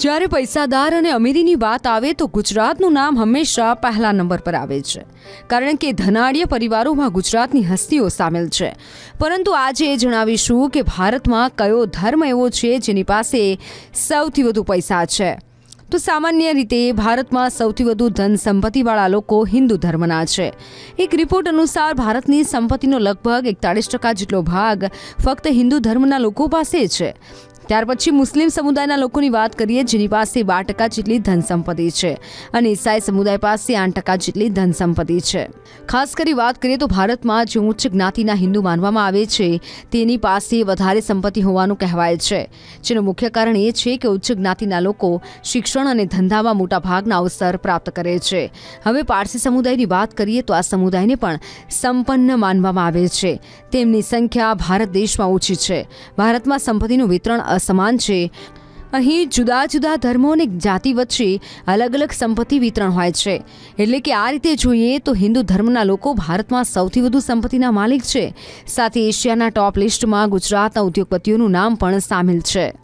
જ્યારે પૈસાદાર અને અમીરીની વાત આવે તો ગુજરાતનું નામ હંમેશા પહેલા નંબર પર આવે છે. કારણ કે ધનાઢ્ય પરિવારોમાં ગુજરાતની હસ્તીઓ સામેલ છે. પરંતુ આજે જણાવીશું કે ભારતમાં કયો ધર્મ એવો છે જેની પાસે સૌથી વધુ પૈસા છે. તો સામાન્ય રીતે ભારતમાં સૌથી વધુ ધન સંપત્તિવાળા લોકો હિન્દુ ધર્મના છે. એક રિપોર્ટ અનુસાર ભારતની સંપત્તિનો લગભગ એકતાળીસ ટકા જેટલો ભાગ ફક્ત હિન્દુ ધર્મના લોકો પાસે છે. ત્યાર પછી મુસ્લિમ સમુદાયના લોકોની વાત કરીએ, જેની પાસે બાર ટકા જેટલી ધન સંપત્તિ છે અને ઈસાઈ સમુદાય પાસે આઠ ટકા જેટલી ધન સંપત્તિ છે. ખાસ કરી વાત કરીએ તો ભારતમાં જે ઉચ્ચ જ્ઞાતિના હિન્દુ માનવામાં આવે છે, તેની પાસે વધારે સંપત્તિ હોવાનું કહેવાય છે. જેનું મુખ્ય કારણ એ છે કે ઉચ્ચ જ્ઞાતિના લોકો શિક્ષણ અને ધંધામાં મોટા ભાગના અવસર પ્રાપ્ત કરે છે. હવે પારસી સમુદાયની વાત કરીએ તો આ સમુદાયને પણ સંપન્ન માનવામાં આવે છે. તેમની સંખ્યા ભારત દેશમાં ઓછી છે. ભારતમાં સંપત્તિનું વિતરણ અસમાન છે. અહીં જુદા જુદા ધર્મો અને જાતિ વચ્ચે અલગ અલગ સંપત્તિ વિતરણ હોય છે. એટલે કે આ રીતે જોઈએ તો હિન્દુ ધર્મના લોકો ભારતમાં સૌથી વધુ સંપત્તિના માલિક છે. સાથે એશિયાના ટોપ લિસ્ટમાં ગુજરાતના ઉદ્યોગપતિઓનું નામ પણ સામેલ છે.